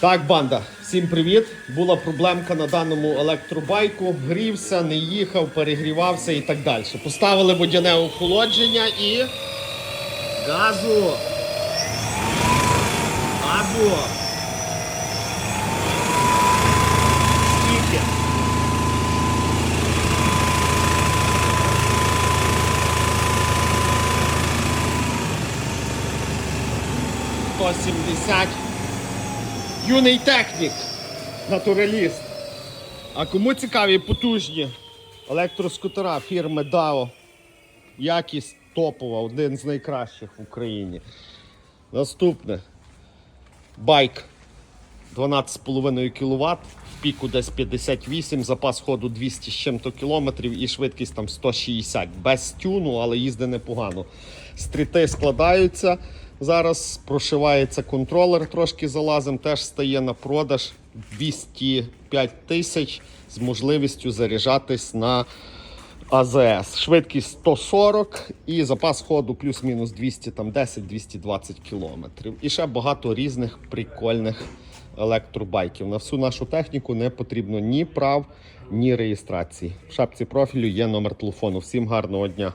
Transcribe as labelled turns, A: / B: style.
A: Так, банда, всім привіт. Була проблемка на даному електробайку. Грівся, не їхав, перегрівався і так далі. Поставили водяне охолодження і. Газу! Газу! Скільки? Сто. Юний технік, натураліст. А кому цікаві потужні електроскутера фірми DAO? Якість топова, один з найкращих в Україні. Наступне. Байк 12,5 кВт, в піку десь 58, запас ходу 200 з чим-то кілометрів і швидкість там 160. Без тюну, але їздить непогано. Стріти складаються. Зараз прошивається контролер, трошки залазим, теж стає на продаж 205 тисяч з можливістю заряджатись на АЗС. Швидкість 140 і запас ходу плюс-мінус 200, там 10-220 кілометрів. І ще багато різних прикольних електробайків. На всю нашу техніку не потрібно ні прав, ні реєстрації. В шапці профілю є номер телефону. Всім гарного дня!